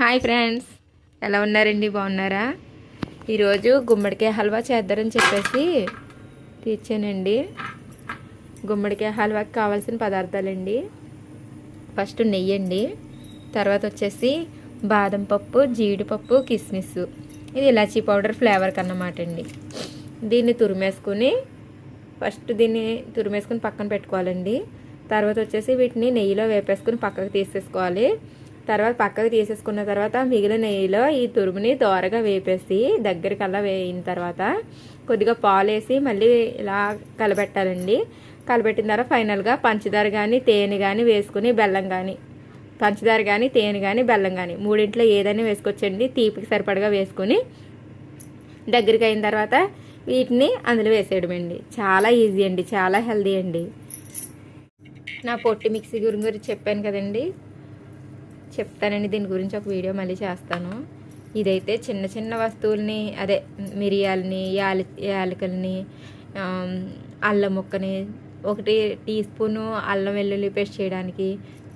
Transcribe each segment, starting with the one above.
Hi friends. ఎలా ఉన్నారండి? బాగున్నారా? ఈరోజు గుమ్మడికాయ హల్వా చేద్దారని చెప్పేసి తెచ్చానండి. గుమ్మడికాయ హల్వాకి కావాల్సిన పదార్థాలండి. ఫస్ట్ నెయ్యి అండి. తర్వాత వచ్చేసి బాదం పప్పు జీడిపప్పు కిస్మిస్. ఇది ఇలాచీ పౌడర్ ఫ్లేవర్కి అన్నమాట అండి. దీన్ని తురిమేసుకుని ఫస్ట్ దీన్ని తురిమేసుకుని పక్కన పెట్టుకోవాలండి. తర్వాత వచ్చేసి వీటిని నెయ్యిలో వేపేసుకుని పక్కకు తీసేసుకోవాలి. తర్వాత పక్కకు తీసేసుకున్న తర్వాత మిగిలిన నెయ్యిలో ఈ తురుముని దోరగా వేపేసి దగ్గరికి అలా వేయిన తర్వాత కొద్దిగా పాలు వేసి మళ్ళీ ఇలా కలబెట్టాలండి. కలబెట్టిన తర్వాత ఫైనల్గా పంచదార కానీ తేనె కానీ వేసుకుని బెల్లం కానీ పంచదార కానీ తేనె కానీ బెల్లం కానీ మూడింట్లో ఏదైనా వేసుకోవచ్చండి. తీపికి సరిపడగా వేసుకుని దగ్గరికి అయిన తర్వాత వీటిని అందులో వేసేయడమండి. చాలా ఈజీ అండి చాలా హెల్దీ అండి. నా పొట్టి మిక్సీ గురించి చెప్పాను కదండి. చెప్తానండి. దీని గురించి ఒక వీడియో మళ్ళీ చేస్తాను. ఇదైతే చిన్న చిన్న వస్తువుల్ని అదే మిరియాలని యాలి యాలకులని అల్లం ముక్కని ఒకటి టీ స్పూను అల్లం వెల్లుల్లి పేస్ట్ చేయడానికి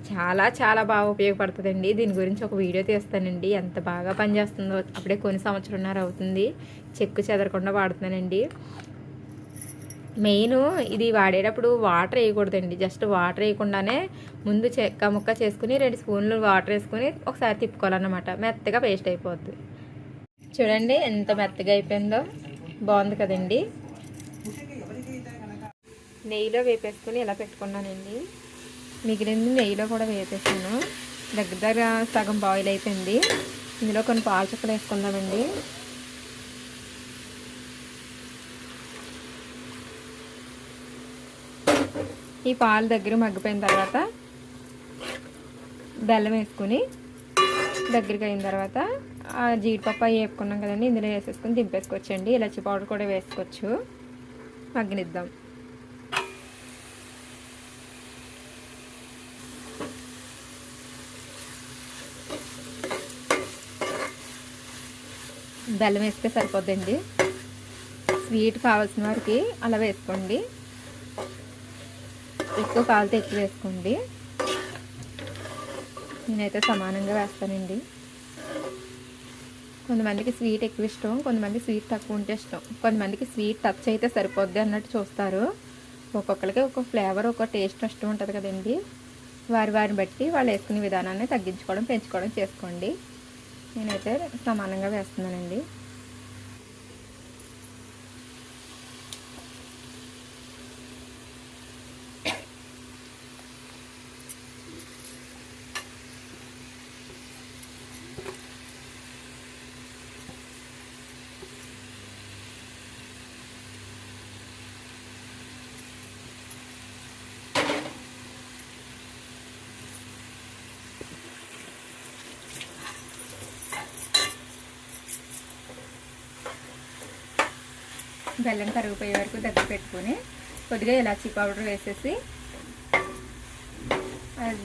చాలా చాలా బాగా ఉపయోగపడుతుందండి. దీని గురించి ఒక వీడియో తీస్తానండి. ఎంత బాగా పనిచేస్తుందో. అప్పుడే కొన్ని సంవత్సరంన్నర అవుతుంది. చెక్కు చెదరకుండా వాడుతున్నానండి. మెయిన్ ఇది వాడేటప్పుడు వాటర్ వేయకూడదండి. జస్ట్ వాటర్ వేయకుండానే ముందు చెక్క ముక్క చేసుకుని రెండు స్పూన్లు వాటర్ వేసుకుని ఒకసారి తిప్పుకోవాలన్నమాట. మెత్తగా పేస్ట్ అయిపోద్ది. చూడండి ఎంత మెత్తగా అయిపోయిందో. బాగుంది కదండి. నెయ్యిలో వేపేసుకుని ఇలా పెట్టుకున్నానండి? మిగిలింది నెయ్యిలో కూడా వేపేసాను. దగ్గర దగ్గర సగం బాయిల్ అయిపోయింది. ఇందులో కొన్ని పాల చుక్కలు వేసుకుందామండి. ఈ పాలు దగ్గర మగ్గిపోయిన తర్వాత బెల్లం వేసుకుని దగ్గరికి అయిన తర్వాత జీడిపప్ప జీడిపప్పు వేపుకున్నాం కదండి ఇందులో వేసేసుకుని దింపేసుకోవచ్చండి. ఇలాచి పౌడర్ కూడా వేసుకోవచ్చు. మగ్గనిద్దాం. బెల్లం వేస్తే సరిపోద్దండి. స్వీట్ కావాల్సిన వారికి అలా వేసుకోండి. ఎక్కువ కాలితే ఎక్కువ వేసుకోండి. నేనైతే సమానంగా వేస్తానండి. కొంతమందికి స్వీట్ ఎక్కువ ఇష్టం కొంతమంది స్వీట్ తక్కువ ఉంటే ఇష్టం. కొంతమందికి స్వీట్ టచ్ అయితే సరిపోద్ది అన్నట్టు చూస్తారు. ఒక్కొక్కరికి ఒక్కొక్క ఫ్లేవర్ ఒక్కొక్క టేస్ట్ ఇష్టం ఉంటుంది కదండి. వారి వారిని బట్టి వాళ్ళు వేసుకునే విధానాన్ని తగ్గించుకోవడం పెంచుకోవడం చేసుకోండి. నేనైతే సమానంగా వేస్తున్నానండి. బెల్లం కరిగిపోయే వరకు దగ్గర పెట్టుకొని కొద్దిగా ఇలాచీ పౌడర్ వేసేసి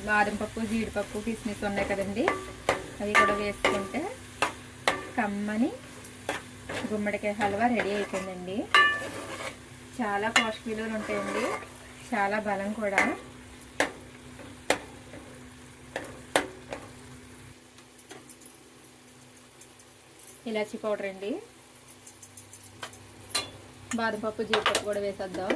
బాదం పప్పు జీడిపప్పు కిస్మిస్ ఉన్నాయి కదండి అవి కూడా వేసుకుంటే కమ్మని గుమ్మడికాయ హల్వా రెడీ అయిపోయిందండి. చాలా పోషక విలువలు ఉంటాయండి చాలా బలం కూడా. ఇలాచీ పౌడర్ అండి. బాదపప్పు జీడిపప్పు కూడా వేసేద్దాం.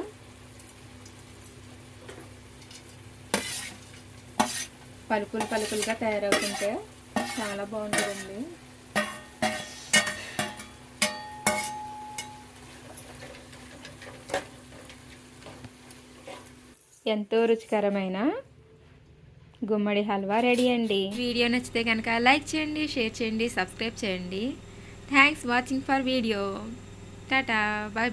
పలుకులు పలుకులుగా తయారవుతుంటే చాలా బాగుంటుందండి. ఎంతో రుచికరమైన గుమ్మడి హల్వా రెడీ అండి. వీడియో నచ్చితే కనుక లైక్ చేయండి షేర్ చేయండి సబ్స్క్రైబ్ చేయండి. Thanks watching for video tata bye bye